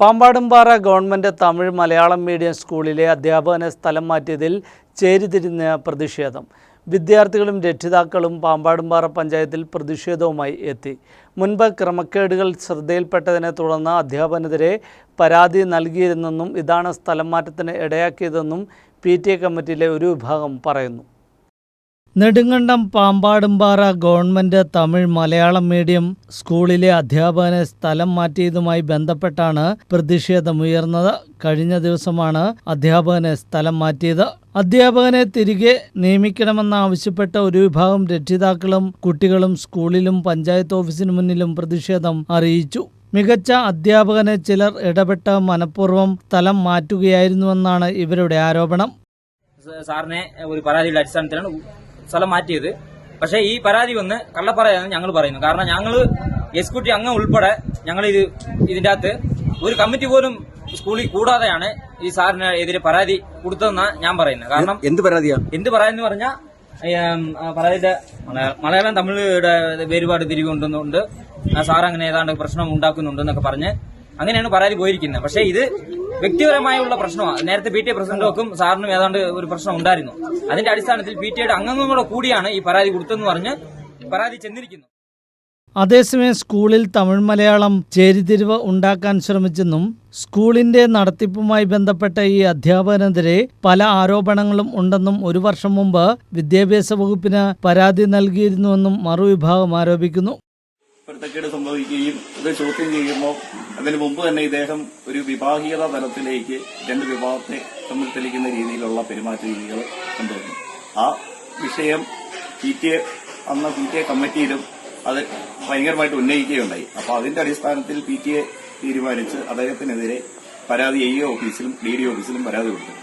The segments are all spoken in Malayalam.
പാമ്പാടുംപാറ ഗവൺമെന്റ് തമിഴ് മലയാളം മീഡിയം സ്കൂളിലെ അധ്യാപകനെ സ്ഥലം മാറ്റിയതിൽ ചേരിതിരിഞ്ഞ പ്രതിഷേധം. വിദ്യാർത്ഥികളും രക്ഷിതാക്കളും പാമ്പാടുംപാറ പഞ്ചായത്തിൽ പ്രതിഷേധവുമായി എത്തി. മുൻപ് ക്രമക്കേടുകൾ ശ്രദ്ധയിൽപ്പെട്ടതിനെ തുടർന്ന് അധ്യാപകനെതിരെ പരാതി നൽകിയിരുന്നെന്നും ഇതാണ് സ്ഥലം മാറ്റത്തിന് ഇടയാക്കിയതെന്നും പി കമ്മിറ്റിയിലെ ഒരു വിഭാഗം പറയുന്നു. നെടുങ്കണ്ടം പാമ്പാടുംപാറ ഗവൺമെന്റ് തമിഴ് മലയാളം മീഡിയം സ്കൂളിലെ അധ്യാപകനെ സ്ഥലം മാറ്റിയതുമായി ബന്ധപ്പെട്ടാണ് പ്രതിഷേധമുയർന്നത്. കഴിഞ്ഞ ദിവസമാണ് അധ്യാപകനെ സ്ഥലം മാറ്റിയത്. അധ്യാപകനെ തിരികെ നിയമിക്കണമെന്നാവശ്യപ്പെട്ട ഒരു വിഭാഗം രക്ഷിതാക്കളും കുട്ടികളും സ്കൂളിലും പഞ്ചായത്ത് ഓഫീസിന് മുന്നിലും പ്രതിഷേധം അറിയിച്ചു. മികച്ച അധ്യാപകനെ ചിലർ ഇടപെട്ട് മനഃപൂർവം സ്ഥലം മാറ്റുകയായിരുന്നുവെന്നാണ് ഇവരുടെ ആരോപണം. സാറിനെ ഒരു പരാതിയുടെ അടിസ്ഥാനത്തിലാണ് സ്ഥലം മാറ്റിയത്. പക്ഷേ ഈ പരാതി വന്ന് കള്ളപ്പറയാണ് ഞങ്ങൾ പറയുന്നു. കാരണം ഞങ്ങൾ എക്സിക്യൂട്ടീവ് അംഗം ഉൾപ്പെടെ ഞങ്ങൾ ഇത് ഇതിന്റെ അകത്ത് ഒരു കമ്മിറ്റി പോലും സ്കൂളിൽ കൂടാതെയാണ് ഈ സാറിനെതിരെ പരാതി കൊടുത്തതെന്നാണ് ഞാൻ പറയുന്നത്. കാരണം എന്ത് പരാതിയാണ് എന്ത് പറയാന്ന് പറഞ്ഞാൽ പരാതിയുടെ മലയാളം തമിഴുടെ തമിഴിയുടെ വേരുപാട് കൊണ്ടുവന്നുകൊണ്ട് സാർ അങ്ങനെ ഏതാണ്ട് പ്രശ്നം ഉണ്ടാക്കുന്നുണ്ടെന്നൊക്കെ പറഞ്ഞ് അങ്ങനെയാണ് പരാതി പോയിരിക്കുന്നത്. പക്ഷേ ഇത് വ്യക്തിപരമായുള്ള പ്രശ്നമാണ്. നേരത്തെ പി ടി എ പ്രസിഡന്റും സാറിനും ഏതാണ്ട് ഒരു പ്രശ്നം ഉണ്ടായിരുന്നു. അതിന്റെ അടിസ്ഥാനത്തിൽ പി ടി എയുടെ അംഗങ്ങളോട് കൂടിയാണ് ഈ പരാതി കൊടുത്തതെന്ന് പറഞ്ഞ് പരാതി ചെന്നിരിക്കുന്നു. അതേസമയം സ്കൂളിൽ തമിഴ് മലയാളം ചേരിതിരിവ് ഉണ്ടാക്കാൻ ശ്രമിച്ചെന്നും സ്കൂളിന്റെ നടത്തിപ്പുമായി ബന്ധപ്പെട്ട ഈ അധ്യാപകനെതിരെ പല ആരോപണങ്ങളും ഉണ്ടെന്നും ഒരു വർഷം മുമ്പ് വിദ്യാഭ്യാസ വകുപ്പിന് പരാതി നൽകിയിരുന്നുവെന്നും മറുവിഭാഗം ആരോപിക്കുന്നു. പൊരുത്തക്കേട് സംഭവിക്കുകയും ഇത് ചോദ്യം ചെയ്യുമ്പോൾ അതിനു മുമ്പ് തന്നെ ഇദ്ദേഹം ഒരു വിഭാഗീയത തലത്തിലേക്ക് രണ്ട് വിഭാഗത്തെ തമ്മിൽ തെളിക്കുന്ന രീതിയിലുള്ള പെരുമാറ്റ രീതികൾ കൊണ്ടുവന്നു ആ വിഷയം പി ടി എ അന്ന് പി ടി എ കമ്മിറ്റിയിലും അത് ഭയങ്കരമായിട്ട് ഉന്നയിക്കുകയുണ്ടായി. അപ്പൊ അതിന്റെ അടിസ്ഥാനത്തിൽ പി ടി എ തീരുമാനിച്ച് അദ്ദേഹത്തിനെതിരെ പരാതി എ ഓഫീസിലും ഡി ഡി ഓഫീസിലും പരാതി കൊടുത്തു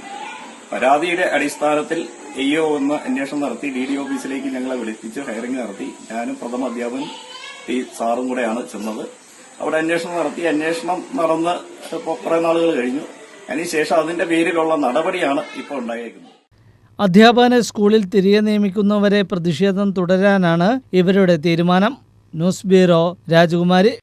പരാതിയുടെ അടിസ്ഥാനത്തിൽ എ ഒന്ന് അന്വേഷണം നടത്തി ഡി ഡി ഓഫീസിലേക്ക് ഞങ്ങളെ വിളിപ്പിച്ച് ഹയറിംഗ് നടത്തി. ഞാനും പ്രഥമ അധ്യാപകൻ ഈ സാറും കൂടെയാണ് ചെന്നത്. അവിടെ അന്വേഷണം നടത്തി. അന്വേഷണം നടന്ന് ഇപ്പോൾ കുറെ നാളുകൾ കഴിഞ്ഞു. അതിനുശേഷം അതിന്റെ പേരിലുള്ള നടപടിയാണ് ഇപ്പോൾ ഉണ്ടായേക്കുന്നത്. അധ്യാപന സ്കൂളിൽ തിരികെ നിയമിക്കുന്നവരെ പ്രതിഷേധം തുടരാനാണ് ഇവരുടെ തീരുമാനം. ന്യൂസ് ബ്യൂറോ രാജകുമാരി.